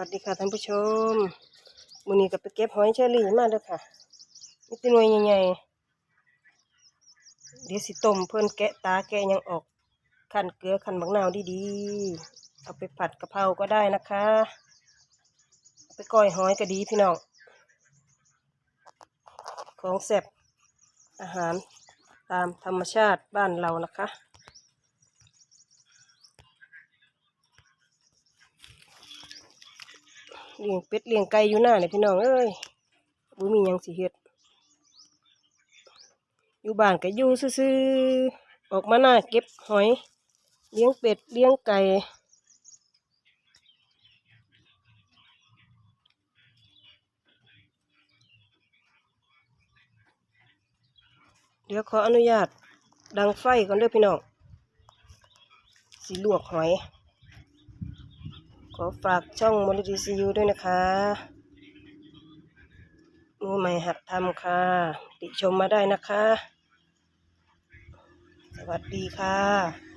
วัสดีค่ะท่านผู้ชมมื้อนี้ก็ไปเก็บหอยเชอรี่มาเด้อค่ะมีแตัวหน่วยใหญ่ๆเดี๋ยวสิต้มเพิ่นแกะตาแกะยังออกคั่นเกลือคั่นบักนาวดีๆเอาไปผัดกะเพราก็ได้นะคะไปก้อยหอยก็ดีพี่น้องของแซ่บอาหารตามธรรมชาติบ้านเรานะคะ เลี้ยงเป็ดเลี้ยงไก่อยู่หน้าเนี่ยพี่น้องเอ้ยบ่มียังสิเฮ็ดอยู่บ้านก็อยู่ซื่อๆออกมาหน้าเก็บหอย เลี้ยงเป็ดเลี้ยงไก่เดี๋ยวขออนุญาตดังไฟก่อนเด้อพี่น้องสิลวกหอย ขอฝากช่องมลดีซียูด้วยนะคะมือใหม่หัดทำค่ะ ติชมมาได้นะคะ สวัสดีค่ะ